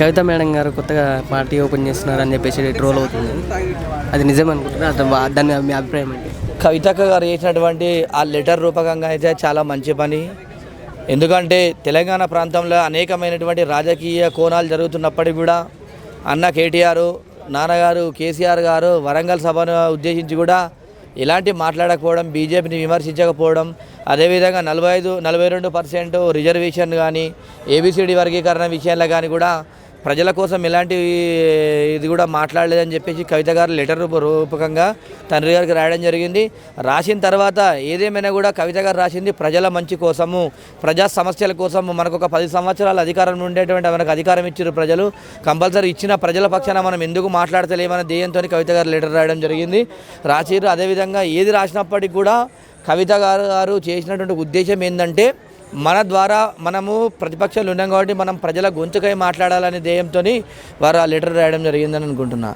కవిత madam గారు కొత్తగా party open చేస్తున్నారు అని చెప్పేసి ట్రోల్ అవుతుంది. అది నిజం అనుకుంటున్నా దాని మీ అభిప్రాయం ఏంటి? కవితక్క గారు చేసినటువంటి ఆ లెటర్ రూపకంగా అయితే చాలా మంచి పని. ఎందుకంటే తెలంగాణ ప్రాంతంలో అనేకమైనటువంటి రాజకీయ కోణాలు జరుగుతున్నప్పటికీ కూడా అన్న కేటీఆర్ నాన్నగారు కేసీఆర్ గారు వరంగల్ సభను ఉద్దేశించి కూడా ఎలాంటి మాట్లాడకపోవడం బీజేపీని విమర్శించకపోవడం అదేవిధంగా నలభై ఐదు నలభై రెండు పర్సెంట్ రిజర్వేషన్ కానీ ఏబిసిడి వర్గీకరణ విషయాల్లో కానీ కూడా ప్రజల కోసం ఎలాంటి ఇది కూడా మాట్లాడలేదని చెప్పేసి కవిత గారు లెటర్ రూప రూపకంగా తండ్రి గారికి రాయడం జరిగింది. రాసిన తర్వాత ఏదేమైనా కూడా కవిత గారు రాసింది ప్రజల మంచి కోసము ప్రజా సమస్యల కోసము. మనకు ఒక పది సంవత్సరాల అధికారం ఉండేటువంటి మనకు అధికారం ఇచ్చారు ప్రజలు. కంపల్సరీ ఇచ్చిన ప్రజల పక్షాన మనం ఎందుకు మాట్లాడతలేమన్న ధ్యేయంతో కవిత గారు లెటర్ రాయడం జరిగింది. రాసిరు అదేవిధంగా ఏది రాసినప్పటికీ కూడా కవిత గారు గారు చేసినటువంటి ఉద్దేశం ఏంటంటే మన ద్వారా మనము ప్రతిపక్షాలు ఉన్నాం కాబట్టి మనం ప్రజల గొంతుకై మాట్లాడాలనే ధ్యేయంతో వారు ఆ లెటర్ రాయడం జరిగిందని అనుకుంటున్నా.